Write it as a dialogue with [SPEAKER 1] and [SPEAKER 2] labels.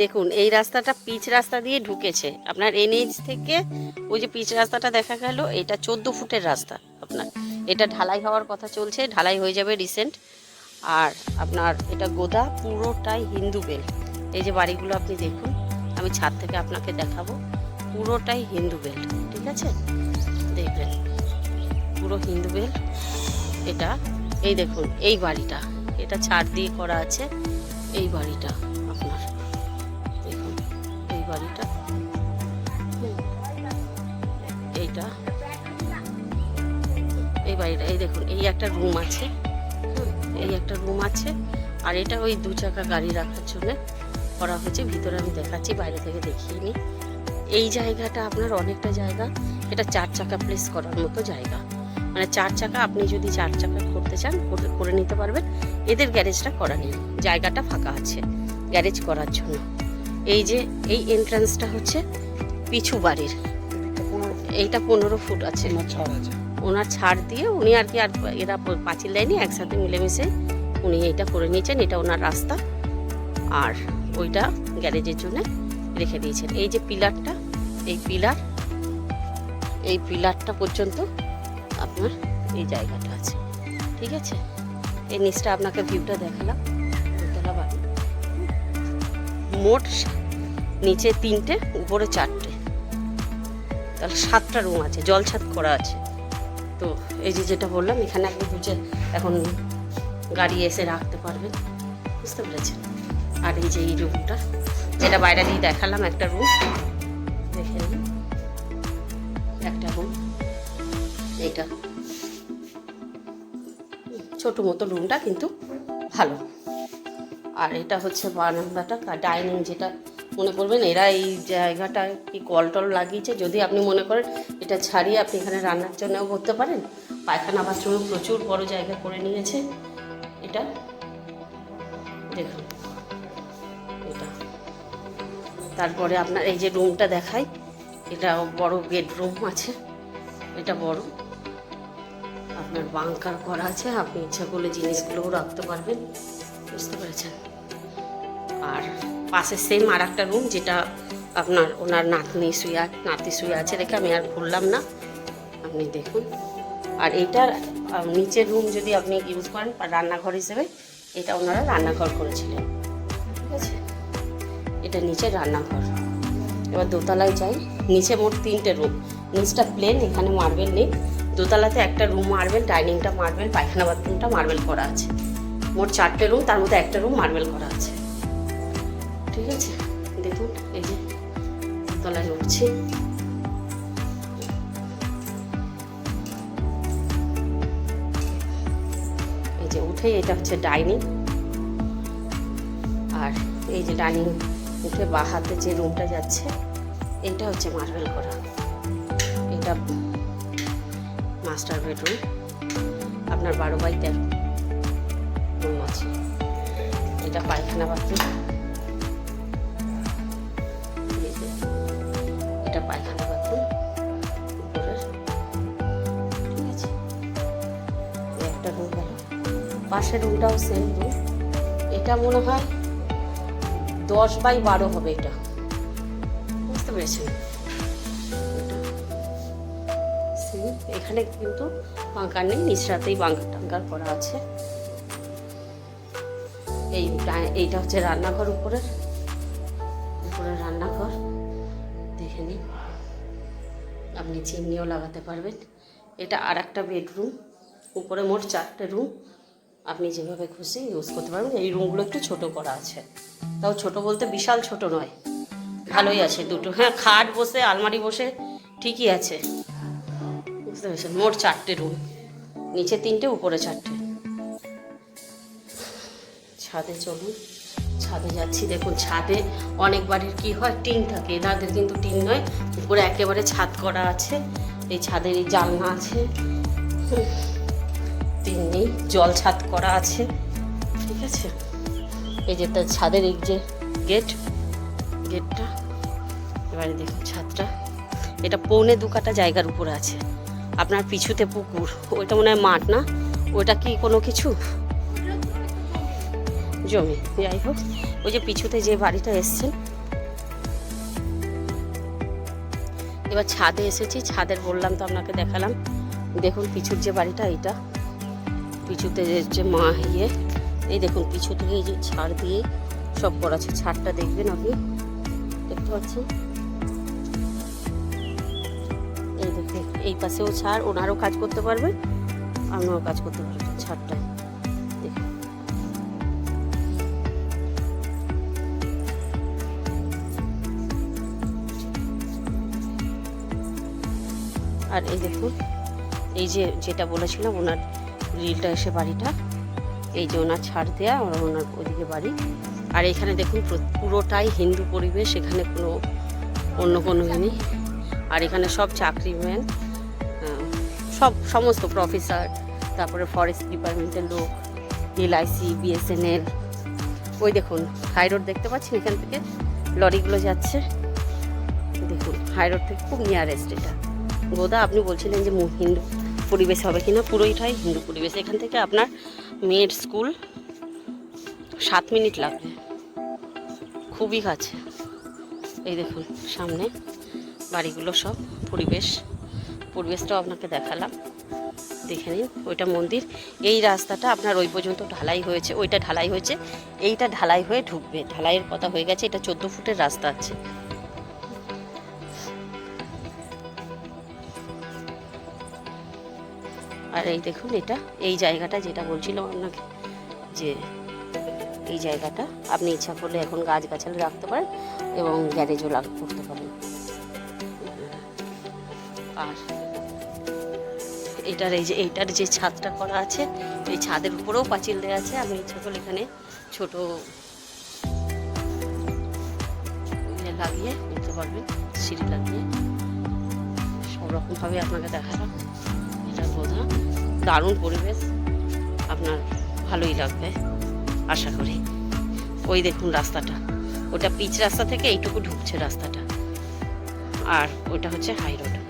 [SPEAKER 1] দেখুন, এই রাস্তাটা পিচ রাস্তা দিয়ে ঢুকেছে। আপনার এনএইচ থেকে ওই যে পিচ রাস্তাটা দেখা গেল, এটা চোদ্দ ফুটের রাস্তা আপনার। এটা ঢালাই হওয়ার কথা চলছে, ঢালাই হয়ে যাবে রিসেন্ট আর আপনার এটা গোদা, পুরোটাই হিন্দু বেল্ট এই যে বাড়িগুলো আপনি দেখুন, আমি ছাদ থেকে আপনাকে দেখাবো, পুরোটাই হিন্দু বেল্ট ঠিক আছে? দেখবেন, পুরো হিন্দু বেল্ট এটা এই দেখুন, এই বাড়িটা। এটা ছাদ দিয়ে করা আছে, এই বাড়িটা আপনার। দেখুন, এই বাড়িটা। এইটা। এই বাড়িটা, এই দেখুন, এই একটা রুম আছে। এই একটা রুম আছে, আর এটা ওই দু চাকা গাড়ি রাখার জন্য করা হয়েছে। ভিতরে আমি দেখাচ্ছি, বাইরে থেকে দেখিয়ে নিই। এই জায়গাটা আপনার অনেকটা জায়গা, এটা চার চাকা প্লেস করার মতো জায়গা। মানে চার চাকা আপনি যদি চার চাকা করতে চান করে- নিতে পারবেন। এদের গ্যারেজটা করা নেই। জায়গাটা ফাঁকা আছে গ্যারেজ করার জন্য। এই যে এই এন্ট্রান্সটা হচ্ছে পিছু বাড়ির। এইটা পনেরো ফুট আছে। ওনার ছাড় দিয়ে উনি আর কি আর এরা পাঁচিল দেয়নি একসাথে মিলেমিশে উনি এইটা করে নিয়েছেন। এটা ওনার রাস্তা। আর ওইটা গ্যারেজের জন্য রেখে দিয়েছেন। এই যে পিলারটা এই পিলার এই পিলারটা পর্যন্ত আপনার এই জায়গাটা আছে। ঠিক আছে? এই নিচটা আপনাকে ভিউটা দেখালাম। দোতলা বাড়ি। মোট নিচে তিনটে, উপরে চারটে। তাহলে সাতটা রুম আছে জল ছাদ করা আছে। তো এই যে যেটা বললাম, এখানে আপনি বুঝে এখন গাড়ি এসে রাখতে পারবেন। বুঝতে পেরেছেন? আর এই যে এই রুমটা যেটা বাইরে দিয়ে দেখালাম একটা রুম দেখে নিন। এইটা ছোট মতো রুমটা কিন্তু ভালো। আর এটা হচ্ছে বারান্দাটা ডাইনিং যেটা মনে করবেন, এরা এই জায়গাটা কি কল টল লাগিয়েছে। যদি আপনি মনে করেন এটা ছাড়িয়ে আপনি এখানে রান্নার জন্যও করতে পারেন। পায়খানা বাথরুম প্রচুর বড় জায়গা করে নিয়েছে এটা। দেখুন, এটা। তারপরে আপনার এই যে রুমটা দেখাই এটা বড় বেডরুম আছে, এটা বড়। আপনার বাংকার করা আছে আপনি ইচ্ছা করলে জিনিসগুলোও রাখতে পারবেন। বুঝতে পেরেছেন? আর পাশে সেম আর একটা রুম যেটা আপনার ওনার নাতনি শুয়ে নাতি শুয়ে আছে দেখে আমি আর ভুললাম না। আপনি দেখুন। আর এইটার আহ, নিচের রুম যদি আপনি ইউজ করেন রান্নাঘর হিসেবে এটা ওনারা রান্নাঘর করেছিলেন। ঠিক আছে? এটা নিচে রান্নাঘর। এবার দোতলায় যাই। নিচে মোট তিনটে রুম নিচটা প্লেন এখানে মার্বেল নেই। দোতলাতে একটা রুম মার্বেল, ডাইনিংটা মার্বেল, পায়খানা বাথরুমটা মার্বেল করা আছে। মোট চারটে রুম তার মধ্যে একটা রুম মার্বেল করা আছে। ঠিক আছে? দেখুন, এই যে তলায় উঠছি এই যে উঠে এটা হচ্ছে ডাইনিং। আর এই যে ডাইনিং, উঠে বা হাতে যে রুমটা যাচ্ছে, এইটা হচ্ছে মার্বেল করা। এটা মাস্টার বেডরুম, আপনার বারো বাই তেরো রুম আছে। এটা পায়খানা বাথরুম। এটা পায়খানা বাথরুম। একটা রুম পাশের রুমটাও সেম রুম এটা মনে হয় দশ বাই বারো হবে এটা। বুঝতে পেরেছেন? এখানে কিন্তু বাঙ্কার নেই নিচরাতেই বাঙ্কার টাঙ্কার করা আছে। এই এইটা হচ্ছে রান্নাঘর উপরের উপরের রান্নাঘর, দেখে নিন। আপনি চিমনিও লাগাতে পারবেন। এটা আর একটা বেডরুম, উপরে মোট চারটে রুম। আপনি যেভাবে খুশি ইউজ করতে পারবেন। এই রুমগুলো একটু ছোট করা আছে। তাও ছোট বলতে বিশাল ছোট নয়। ভালোই আছে দুটো। হ্যাঁ খাট বসে, আলমারি বসে ঠিকই আছে। বুঝতে পেরেছেন মোট চারটে রুম নিচে তিনটে, উপরে চারটে। ছাদে চলুন। ছাদে যাচ্ছি। দেখুন, ছাদে অনেক বাড়ির কি হয়? টিন থাকে। এনাদের কিন্তু টিন নয়। উপরে একেবারে ছাদ করা আছে। এই ছাদের এই জানলা আছে। টিন নেই। জল ছাদ করা আছে। ঠিক আছে? এই যে তার ছাদের এই যে গেট, গেটটা। এবারে দেখুন ছাদটা। এটা পৌনে দু কাটা জায়গার উপরে আছে। আপনার পিছুতে পুকুর, ওইটা মনে হয় মাঠ না? ওইটা কি কোনো কিছু? জমি, যাই হোক, ওই যে পিছুতে যে বাড়িটা এসছেন এবার ছাদে এসেছি, ছাদের বললাম তো আপনাকে দেখালাম। দেখুন পিছুর যে বাড়িটা, এইটা। পিছুতে যে মা ইয়ে এই দেখুন পিছু থেকে এই যে ছাড় দিয়ে সব করা আছে। ছাড়টা দেখবেন আপনি। দেখতে পাচ্ছেন? এই পাশেও ছাড় ওনারও কাজ করতে পারবেন আপনিও কাজ করতে পারবেন ছাড়টায় দেখুন আর এই দেখুন এই যে যেটা বলেছিলাম ওনার রিলটা এসে বাড়িটা এই যে ওনার ছাড় দেওয়া আর ওনার ওদিকে বাড়ি। আর এখানে দেখুন পুরোটাই হিন্দু পরিবেশ এখানে কোনো অন্য কোনো ইয়ে নেই। আর এখানে সব চাকরিম্যান আহ, সব, সমস্ত প্রফেসর তারপরে ফরেস্ট ডিপার্টমেন্টের লোক এলআইসি বিএসএনএল ওই দেখুন হাই রোড দেখতে পাচ্ছেন এখান থেকে? লরিগুলো যাচ্ছে। দেখুন হাই রোড থেকে খুব নিয়ারেস্ট এটা। গোদা, আপনি বলছিলেন যে হিন্দু পরিবেশ হবে কিনা? পুরোইটাই হিন্দু পরিবেশ। এখান থেকে আপনার মেয়ের স্কুল সাত মিনিট লাগবে। খুবই কাছে। এই দেখুন, সামনে বাড়িগুলো সব পরিবেশ। পরিবেশটাও আপনাকে দেখালাম। দেখে নিন, ওইটা মন্দির। এই রাস্তাটা আপনার ওই পর্যন্ত ঢালাই হয়েছে, ওইটা ঢালাই হয়েছে। এইটা ঢালাই হয়ে ঢুকবে। ঢালাইয়ের কথা হয়ে গেছে, এটা চোদ্দ ফুটের রাস্তা আছে। আর এই দেখুন এটা, এই জায়গাটা যেটা বলছিলাম আপনাকে, যে এই জায়গাটা আপনি ইচ্ছা করলে এখন গাছগাছালি রাখতে পারেন এবং গ্যারেজও করতে পারেন। আর এটার এই যে, এইটার যে ছাদটা করা আছে, এই ছাদের উপরেও পাঁচিল দেওয়া আছে। আমি ইচ্ছা এখানে ছোট ইয়ে লাগিয়ে নিতে পারবেন সিঁড়ি লাগিয়ে। সব রকমভাবে আপনাকে দেখালাম। এটা বোঝা দারুণ পরিবেশ। আপনার ভালোই লাগবে, আশা করি। ওই দেখুন রাস্তাটা। ওটা পিচ রাস্তা থেকে এইটুকু ঢুকছে রাস্তাটা। আর ওটা হচ্ছে হাই রোড